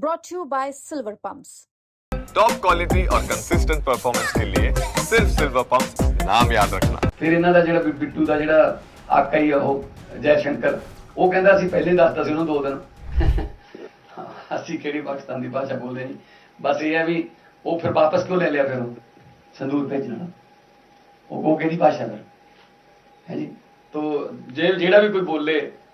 brought to you by Silver Pumps. Top quality और consistent performance के लिए सिर्फ सिल्वर पंप नाम याद रखना ਫਿਰ ਇਹਨਾਂ ਦਾ ਜਿਹੜਾ ਵੀ ਬਿੱਟੂ ਦਾ ਜਿਹੜਾ ਆਕਾ ਹੀ ਆ ਉਹ ਜੈ ਸ਼ੰਕਰ ਉਹ ਕਹਿੰਦਾ ਅਸੀਂ ਪਹਿਲੇ ਹੀ ਦੱਸਤਾ ਸੀ ਉਹਨੂੰ ਦੋ ਦਿਨ ਅਸੀਂ ਕਿਹੜੀ ਪਾਕਿਸਤਾਨ ਦੀ ਭਾਸ਼ਾ ਬੋਲਦੇ ਨਹੀਂ ਬਸ ਇਹ ਹੈ ਵੀ ਉਹ ਫਿਰ ਵਾਪਸ ਕਿਉਂ ਲੈ ਲਿਆ ਫਿਰ ਉਹ ਸੰਦੂਰ ਭੇਜਣ ਵਾਲਾ ਉਹ ਉਹ ਕਿਹਦੀ ਭਾਸ਼ਾ ਫਿਰ ਹੈ ਜੀ ਤੋ ਜੇ ਜਿਹੜਾ ਵੀ ਕੋਈ ਬੋਲੇ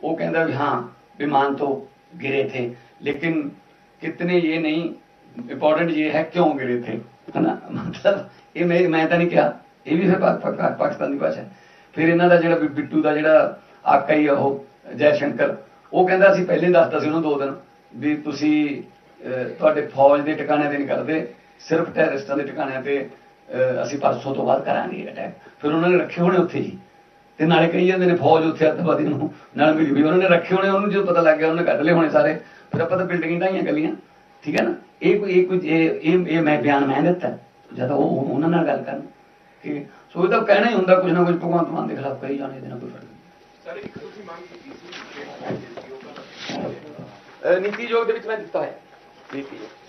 ਉਹ ਕਹਿੰਦਾ ਵੀ ਹਾਂ विमान तो गिरे थे लेकिन कितने ये नहीं इम्पोर्टेंट ये है क्यों गिरे थे है ना मतलब ਇਹ ਮੈਂ ਮੈਂ ਤਾਂ ਨਹੀਂ ਕਿਹਾ ਇਹ ਵੀ ਫਿਰ ਪਾ- ਪਾ- ਪਾਕਿਸਤਾਨ ਦੀ ਭਾਸ਼ਾ ਹੈ। ਫਿਰ ਇਹਨਾਂ ਦਾ ਜਿਹੜਾ ਵੀ ਬਿੱਟੂ ਦਾ ਜਿਹੜਾ ਆਕਾ ਹੀ ਆ ਉਹ ਜੈ ਸ਼ੰਕਰ ਉਹ ਕਹਿੰਦਾ ਅਸੀਂ ਪਹਿਲੇ ਹੀ ਦੱਸਤਾ ਸੀ ਉਹਨੂੰ ਦੋ ਦਿਨ ਵੀ ਤੁਸੀਂ ਅਹ, ਤੁਹਾਡੇ ਫੌਜ ਦੇ ਟਿਕਾਣਿਆਂ ਤੇ ਨਹੀਂ ਕਰਦੇ ਸਿਰਫ ਟੈਰਰਿਸਟਾਂ ਦੇ ਟਿਕਾਣਿਆਂ ਤੇ ਅਹ, ਅਸੀਂ ਪਰਸੋਂ ਤੋਂ ਬਾਅਦ ਕਰਾਂਗੇ ਅਟੈਕ ਫਿਰ ਉਹਨਾਂ ਨੇ ਰੱਖੇ ਹੋਣੇ ਉੱਥੇ ਜੀ ਤੇ ਨਾਲੇ ਕਹੀ ਜਾਂਦੇ ਨੇ ਫੌਜ ਉੱਥੇ ਅੱਤਵਾਦੀ ਨੂੰ ਨਾਲ ਮਿਲੀ ਵੀ ਉਹਨਾਂ ਨੇ ਰੱਖੇ ਹੋਣੇ ਉਹਨੂੰ ਜਦੋਂ ਪਤਾ ਲੱਗ ਗਿਆ ਉਹਨੇ ਕੱਢ ਲਏ ਹੋਣੇ ਸਾਰੇ। ਫਿਰ ਆਪਾਂ ਤਾਂ ਬਿਲਡਿੰਗਾਂ ਢਾਈਆਂ ਗੱਲੀਆਂ ਠੀਕ ਹੈ ਨਾ? ਇਹ ਕੋਈ ਇਹ ਕੋਈ ਇਹ ਇਹ ਇਹ ਮੈਂ ਬਿਆਨ ਮੈਂ ਦਿੱਤਾ। ਜਦ ਉਹ ਉਹ- ਉਹਨਾਂ ਨਾਲ ਗੱਲ ਕਰਨ। ਕਿ ਸੋ ਇਹ ਤਾਂ ਕਹਿਣਾ ਹੀ ਹੁੰਦਾ ਕੁਝ ਨਾ ਕੁਝ ਭਗਵੰਤ ਮਾਨ ਦੇ ਖਿਲਾਫ ਕਹੀ ਜਾਣੇ ਇਹਦੇ ਨਾਲ ਕੋਈ ਫ਼ਰਕ ਨਹੀਂ। ਸਰ ਇੱਕ ਤੁਸੀਂ ਮੰਗ ਕੀਤੀ ਸੀ ਕਿ ਨੀਤੀ ਆਯੋਗ ਦਾ ਨੀਤੀ ਆਯੋਗ ਦੇ ਵਿੱਚ ਮੈਂ ਦਿੱਤਾ ਹੈ। ਨੀਤੀ ਆਯੋਗ।